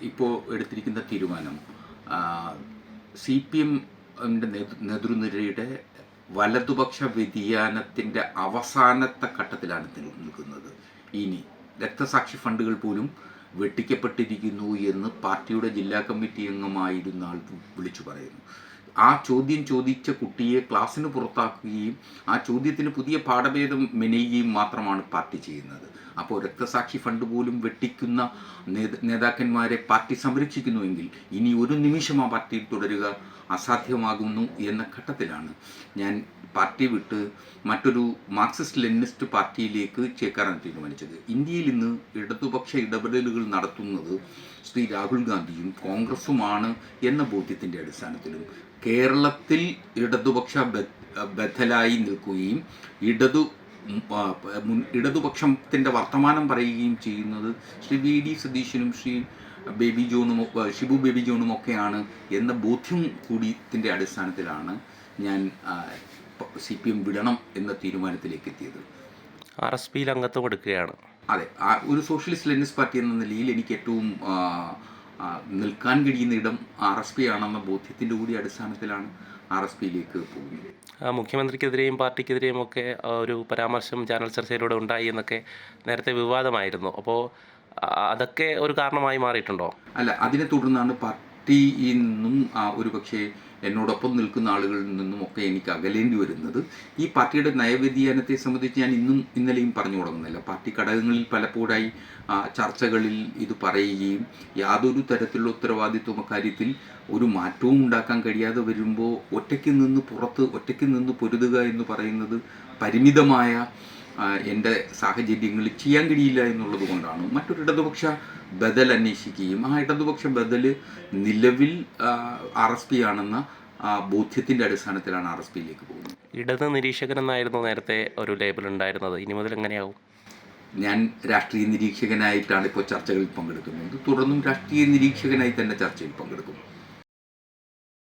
ഇപ്പോൾ എടുത്തിരിക്കുന്ന തീരുമാനം സി പി എമ്മിന്റെ നേതൃനിരയുടെ വലതുപക്ഷ വ്യതിയാനത്തിന്റെ അവസാനത്തെ ഘട്ടത്തിലാണ് നിൽ- നിൽക്കുന്നത്. ഇനി രക്തസാക്ഷി ഫണ്ടുകൾ പോലും വെട്ടിക്കപ്പെട്ടിരിക്കുന്നു എന്ന് പാർട്ടിയുടെ ജില്ലാ കമ്മിറ്റി അംഗമായിരുന്ന ആൾ വിളിച്ചു പറയുന്നു. ആ ചോദ്യം ചോദിച്ച കുട്ടിയെ ക്ലാസ്സിന് പുറത്താക്കുകയും ആ ചോദ്യത്തിന് പുതിയ പാഠഭേദം മെനയുകയും മാത്രമാണ് പാർട്ടി ചെയ്യുന്നത്. അപ്പോൾ രക്തസാക്ഷി ഫണ്ട് പോലും വെട്ടിക്കുന്ന നേതാക്കന്മാരെ പാർട്ടി സംരക്ഷിക്കുന്നുവെങ്കിൽ ഇനി ഒരു നിമിഷം ആ പാർട്ടിയിൽ തുടരുക. അസാധ്യമാകുന്നു എന്ന ഘട്ടത്തിലാണ് ഞാൻ പാർട്ടി വിട്ട് മറ്റൊരു മാർക്സിസ്റ്റ് ലെനിനിസ്റ്റ് പാർട്ടിയിലേക്ക് ചേക്കാറാൻ തീരുമാനിച്ചത്. ഇന്ത്യയിൽ ഇന്ന് ഇടതുപക്ഷ ഇടപെടലുകൾ നടത്തുന്നത് ശ്രീ രാഹുൽ ഗാന്ധിയും കോൺഗ്രസുമാണ് എന്ന ബോധ്യത്തിന്റെ അടിസ്ഥാനത്തിലും കേരളത്തിൽ ഇടതുപക്ഷ ബദലായി നിൽക്കുകയും ഇടതു ഇടതുപക്ഷത്തിന്റെ വർത്തമാനം പറയുകയും ചെയ്യുന്നത് ശ്രീ വി ഡി സതീശനും ശ്രീ ബേബി ജോണും ഷിബു ബേബി ജോണും ഒക്കെയാണ് എന്ന ബോധ്യം കൂടിയതിന്റെ അടിസ്ഥാനത്തിലാണ് ഞാൻ സി പി എം വിടണം എന്ന തീരുമാനത്തിലേക്ക് എത്തിയത് ആർ എസ് പിയിൽ അംഗത്വം എടുക്കുകയാണ് അതെ ഒരു സോഷ്യലിസ്റ്റ് ലെനിസ്റ്റ് പാർട്ടി എന്ന നിലയിൽ എനിക്ക് ഏറ്റവും നിൽക്കാൻ കഴിയുന്ന ഇടം ആർ എസ് പി ആണെന്ന ബോധ്യത്തിന്റെ കൂടി അടിസ്ഥാനത്തിലാണ് ആർ എസ് പിയിലേക്ക് പോകുന്നത്. മുഖ്യമന്ത്രിക്കെതിരെയും പാർട്ടിക്കെതിരെയും ഒക്കെ ഒരു പരാമർശം ചാനൽ ചർച്ചയിലൂടെ ഉണ്ടായി എന്നൊക്കെ നേരത്തെ വിവാദമായിരുന്നു. അപ്പോൾ അതൊക്കെ ഒരു കാരണമായി മാറിയിട്ടുണ്ടോ? അല്ല അതിനെ തുടർന്നാണ് പാർട്ടിയിൽ നിന്നും ആ, ഒരുപക്ഷെ എന്നോടൊപ്പം നിൽക്കുന്ന ആളുകളിൽ നിന്നും ഒക്കെ എനിക്ക് അകലേണ്ടി വരുന്നത്. ഈ പാർട്ടിയുടെ നയവ്യതിയാനത്തെ സംബന്ധിച്ച് ഞാൻ ഇന്നും ഇന്നലെയും പറഞ്ഞു തുടങ്ങുന്നില്ല. പാർട്ടി ഘടകങ്ങളിൽ പലപ്പോഴായി ചർച്ചകളിൽ ഇത് പറയുകയും യാതൊരു തരത്തിലുള്ള ഉത്തരവാദിത്വം അക്കാര്യത്തിൽ ഒരു മാറ്റവും ഉണ്ടാക്കാൻ കഴിയാതെ വരുമ്പോൾ ഒറ്റയ്ക്ക് നിന്ന് പുറത്ത് ഒറ്റയ്ക്ക് നിന്ന് പൊരുതുക എന്ന് പറയുന്നത് പരിമിതമായ എന്റെ സാഹചര്യങ്ങളിൽ ചെയ്യാൻ കഴിയില്ല എന്നുള്ളത് കൊണ്ടാണ്. മറ്റൊരു ഇടതുപക്ഷ ബദൽ അന്വേഷിക്കുകയും ആ ഇടതുപക്ഷ ബദൽ നിലവിൽ ആർ എസ് പി ആണെന്ന ആ, ബോധ്യത്തിന്റെ അടിസ്ഥാനത്തിലാണ് ആർ എസ് പിയിലേക്ക് പോകുന്നത്. ഇടത് നിരീക്ഷകൻ എന്നായിരുന്നു നേരത്തെ ഒരു ലേബൽ ഉണ്ടായിരുന്നത്. ഇനി മുതൽ എങ്ങനെയാവും? ഞാൻ രാഷ്ട്രീയ നിരീക്ഷകനായിട്ടാണ് ഇപ്പോൾ ചർച്ചകളിൽ പങ്കെടുക്കുന്നത്. തുടർന്നും രാഷ്ട്രീയ നിരീക്ഷകനായി തന്നെ ചർച്ചയിൽ പങ്കെടുക്കും.